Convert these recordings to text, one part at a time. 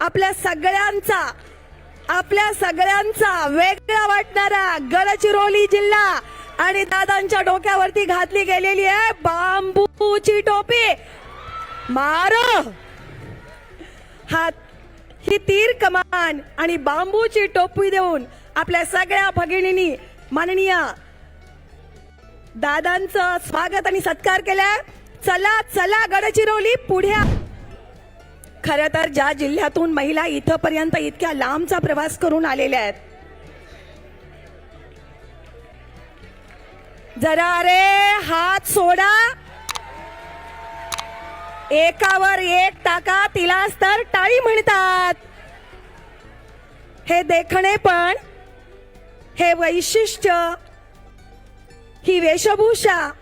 आपल्या सगळ्यांचा आपल्या सगळ्यांचा वेगळा वाटणारा गडचिरोली जिल्हा आणि दादांच्या डोक्यावरती घातली गेलेली आहे बांबूची टोपी. मार! हात ही तीर कमान आणि बांबूची टोपी देऊन आपल्या सगळ्या भगिनींनी माननीय दादांचं स्वागत आणि सत्कार केलाय. चला चला गडचिरोली पुढे खरं तर ज्या जिल्ह्यातून महिला इथंपर्यंत इतक्या लांबचा प्रवास करून आलेल्या आहेत. जरा रे हात सोडा. एकावर एक टाका तिलाच तर टाळी म्हणतात. हे देखणे पण हे वैशिष्ट्य ही वेशभूषा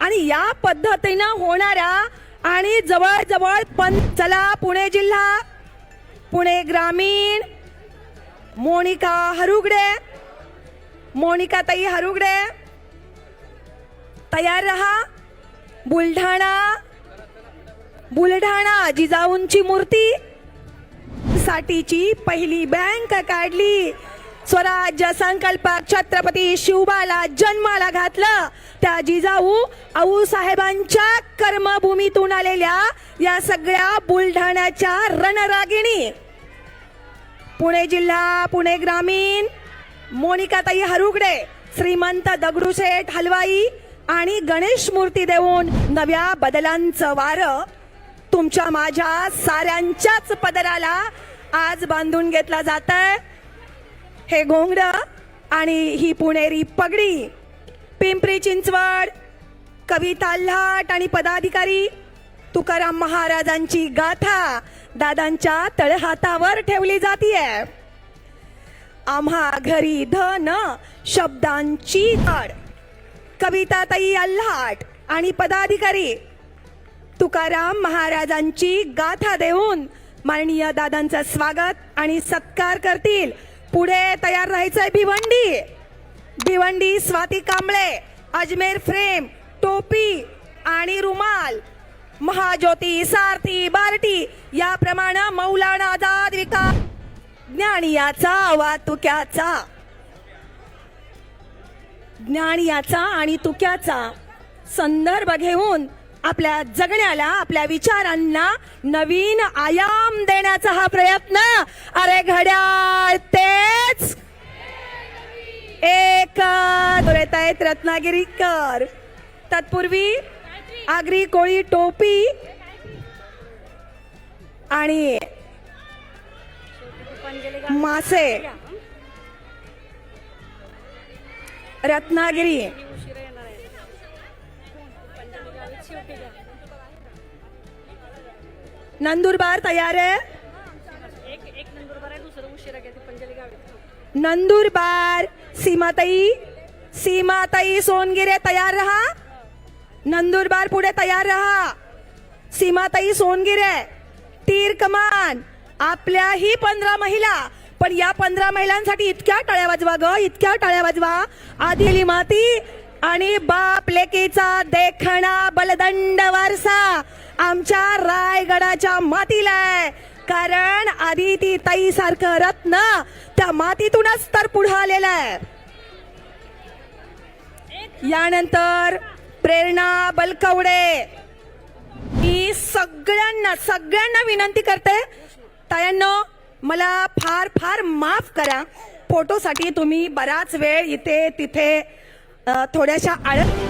आणि या पद्धतीनं होणाऱ्या आणि जवळजवळ पण चला पुणे जिल्हा पुणे ग्रामीण मोनिका हरुगडे मोनिका ताई हरुगडे तयार रहा बुलढाणा बुलढाणा जिजाऊंची मूर्ती साठीची पहिली बँक काढली. स्वराज्य संकल्प छत्रपती शिवबाला जन्माला घातलं. त्या जिजाऊ आऊ साहेबांच्या कर्मभूमीतून आलेल्या या सगळ्या बुलढाण्याच्या रणरागिणी. पुणे जिल्हा पुणे ग्रामीण मोनिकाताई हरुगडे श्रीमंत दगडूशेठ हलवाई आणि गणेश मूर्ती देऊन नव्या बदलांचं वारं तुमच्या माझ्या साऱ्यांच्याच पदराला आज बांधून घेतला जात आहे हे घोंगड आणि ही पुणेरी पगडी. पिंपरी चिंचवड कविता लाट आणि पदाधिकारी तुकाराम महाराजांची गाथा दादांच्या तळहातावर ठेवली जातीये. आम्हा घरी धन शब्दांची धड कविताताई अल्हाट आणि पदाधिकारी तुकाराम महाराजांची गाथा देऊन माननीय दादांचं स्वागत आणि सत्कार करतील. पुढे तयार राहायचंय भिवंडी. भिवंडी स्वाती कांबळे अजमेर फ्रेम टोपी आणि रुमाल महाज्योती सारथी बार्टी याप्रमाणे मौलाना आझाद विकास. ज्ञान याचा वातुक्याचा ज्ञान याचा आणि तुक्याचा संदर्भ घेऊन आपल्या जगण्याला आपल्या विचारांना नवीन आयाम देण्याचा हा प्रयत्न अरे घड्याळ ते एक येत आहेत रत्नागिरीकर तत्पूर्वी आगरी कोळी टोपी आणि मासे. रत्नागिरी. नंदुरबार तयार आहे. नंदुरबार. सीमाताई सीमाताई सोनगिरे तयार रहा. नंदुरबार पुढे तयार रहा. सीमाताई सोनगिरे तीर कमान आपल्याही पंधरा महिला. पण या पंधरा महिलांसाठी इतक्या टाळ्या वाजवा ग इतक्या टाळ्या वाजवा. आधी माती आणि बाप लेकीचा देखणा बलदंड वारसा. आमच्या रायगडाच्या मातीला आहे. कारण आदिती ताई सारखं रत्न त्या मातीतूनच तर पुढे आलेलं आहे. यानंतर प्रेरणा बलकवडे. मी सगळ्यांना सगळ्यांना विनंती करते तायांनो मला फार फार माफ करा. फोटोसाठी तुम्ही बराच वेळ इथे तिथे थोड्याशा आळत